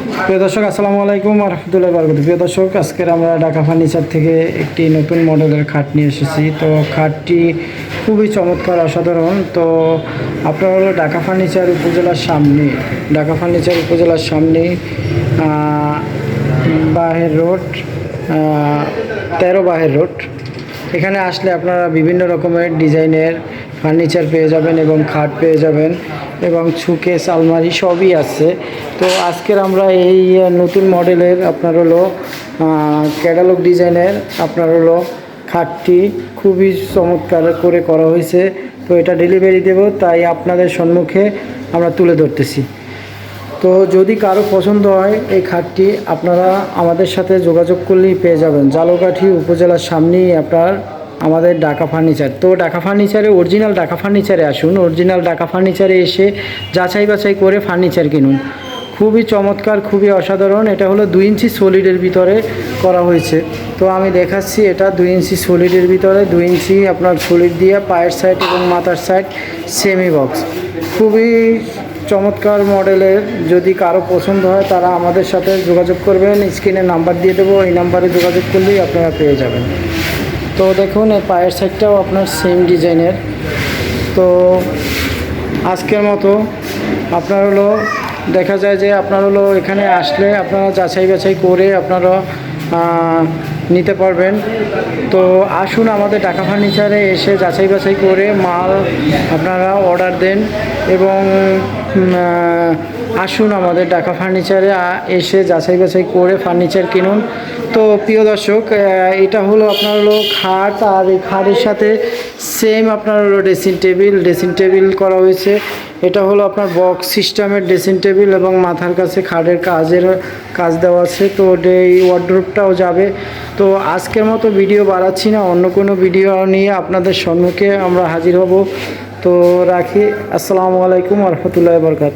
প্রিয় দর্শক, আসসালামু আলাইকুম রহমতুল্লাহ বরকত প্রিয় দর্শক, আজকের আমরা ঢাকা ফার্নিচার থেকে একটি নতুন মডেলের খাট নিয়ে এসেছি। তো খাটটি খুবই চমৎকার, অসাধারণ। তো আপনার হলো ঢাকা ফার্নিচার উপজেলার সামনে, ঢাকা ফার্নিচার উপজেলার সামনে বাহের রোড তেরো বাহের রোড। এখানে আসলে আপনারা বিভিন্ন রকমের ডিজাইনের ফার্নিচার পেয়ে যাবেন এবং খাট পেয়ে যাবেন। এবং ছুকেস আলমারি সবই আছে। তো আজকের আমরা এই নতুন মডেলের আপনার হলো ক্যাটালগ ডিজাইনের আপনার হলো খাটটি খুবই চমৎকার করে করা হয়েছে। তো এটা ডেলিভারি দেব, তাই আপনাদের সম্মুখে আমরা তুলে ধরতেছি। তো যদি কারও পছন্দ হয় এই খাটটি, আপনারা আমাদের সাথে যোগাযোগ করলেই পেয়ে যাবেন। জালকাঠি উপজেলার সামনেই আপনার আমাদের ডাকা ফার্নিচার তো ডাকা ফার্নিচারে অরিজিনাল ডাকা ফার্নিচারে আসুন। অরিজিনাল ডাকা ফার্নিচারে এসে যাচাই বাছাই করে ফার্নিচার কিনুন। খুবই চমৎকার, খুবই অসাধারণ। এটা হলো দুই ইঞ্চি সলিডের ভিতরে করা হয়েছে। তো আমি দেখাচ্ছি এটা দুই ইঞ্চি সলিডের ভিতরে। দুই ইঞ্চি আপনার সলিড দিয়ে পায়ের সাইড এবং মাথার সাইড সেমি বক্স খুবই চমৎকার মডেলের। যদি কারও পছন্দ হয়, তারা আমাদের সাথে যোগাযোগ করবেন। স্ক্রিনে নাম্বার দিয়ে দেবো। এই নাম্বারে যোগাযোগ করলেই আপনারা পেয়ে যাবেন। তো দেখুন, এই পায়ের সাইডটাও আপনার সেম ডিজাইনের তো আজকের মতো আপনার হলো, দেখা যায় যে আপনার হলো এখানে আসলে আপনারা যাচাই বাছাই করে আপনারা নিতে পারবেন। তো আসুন আমাদের টাকা ফার্নিচারে এসে যাচাই বাছাই করে মাল আপনারা অর্ডার দেন এবং আসুন আমাদের ঢাকা ফার্নিচারে এসে যাচাই বাছাই করে ফার্নিচার কিনুন। তো প্রিয় দর্শক এটা হলো আপনার হলো খাট আর এই খাটের সাথে সেম আপনার হলো ড্রেসিং টেবিল ড্রেসিং টেবিল করা হয়েছে। এটা হলো আপনার বক্স সিস্টেমের ড্রেসিং টেবিল এবং মাথার কাছে খাটের কাজের কাজ দেওয়া আছে। তো এই ওয়ার্ড্রোপটাও যাবে। তো আজকের মতো ভিডিও বাড়াচ্ছি না, অন্য কোনো ভিডিও নিয়ে আপনাদের সম্মুখে আমরা হাজির হব। তো রাখি, আসসালামু আলাইকুম রহমতুল্লাহ বরকাত